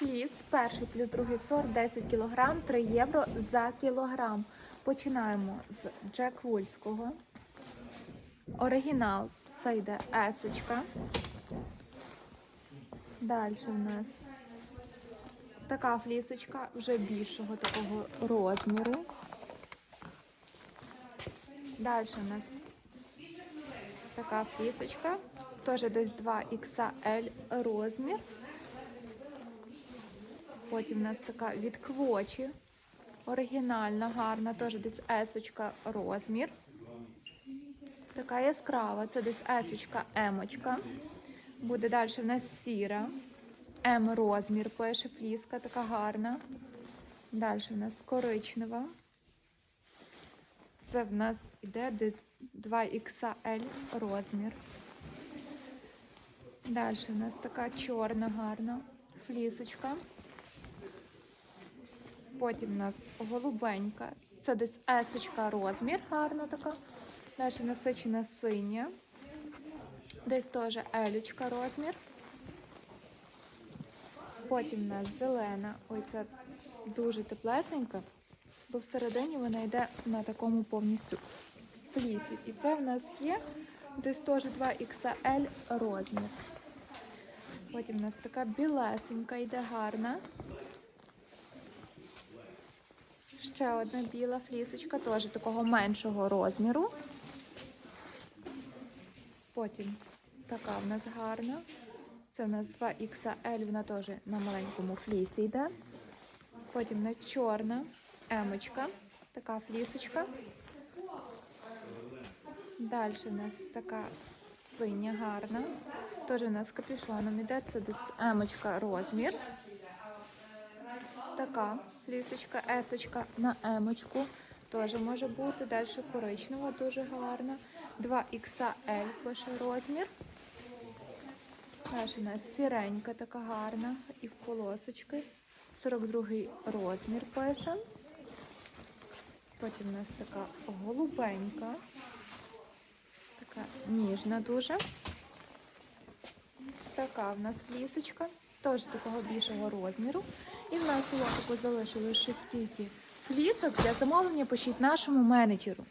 Фліс, перший плюс другий сорт, 10 кг, 3 євро за кілограм. Починаємо з Джек Вульського. Оригінал це йде есочка. Далі в нас така флісочка вже більшого такого розміру. Далі у нас така флісочка, теж десь 2XL розмір. Потім у нас така від квочі. Оригінальна, гарна, теж десь есочка розмір. Така яскрава, це десь есочка емочка. Буде далі в нас сіра. М розмір пише фліска, така гарна. Далі в нас коричнева. Це в нас йде десь 2XL розмір. Далі в нас така чорна гарна флісочка. Потім у нас голубенька. Це десь есочка розмір, гарна така. Далі насичена синя. Десь теж елючка розмір. Потім у нас зелена. Ой, це дуже теплесенька, бо всередині вона йде на такому повністю флісі. І це в нас є десь теж 2XL розмір. Потім у нас така білесенька йде гарна. Ще одна біла флісочка, теж такого меншого розміру. Потім така в нас гарна. Це в нас 2XL, вона теж на маленькому флісі йде. Потім на чорна емочка, така флісочка. Далі у нас така синя гарна. Теж у нас капюшоном йде, це емочка розмір. Така флісочка, есочка на емочку. Теж може бути. Далі коричнева, дуже гарна. 2XL пише розмір. Далі у нас сіренька така гарна і в полосочки. 42 розмір пише. Потім у нас така голубенька. Така ніжна дуже. Така в нас флісочка, теж такого більшого розміру. І в нас у лотику залишилось 6 стільки флісок для замовлення пишіть нашому менеджеру.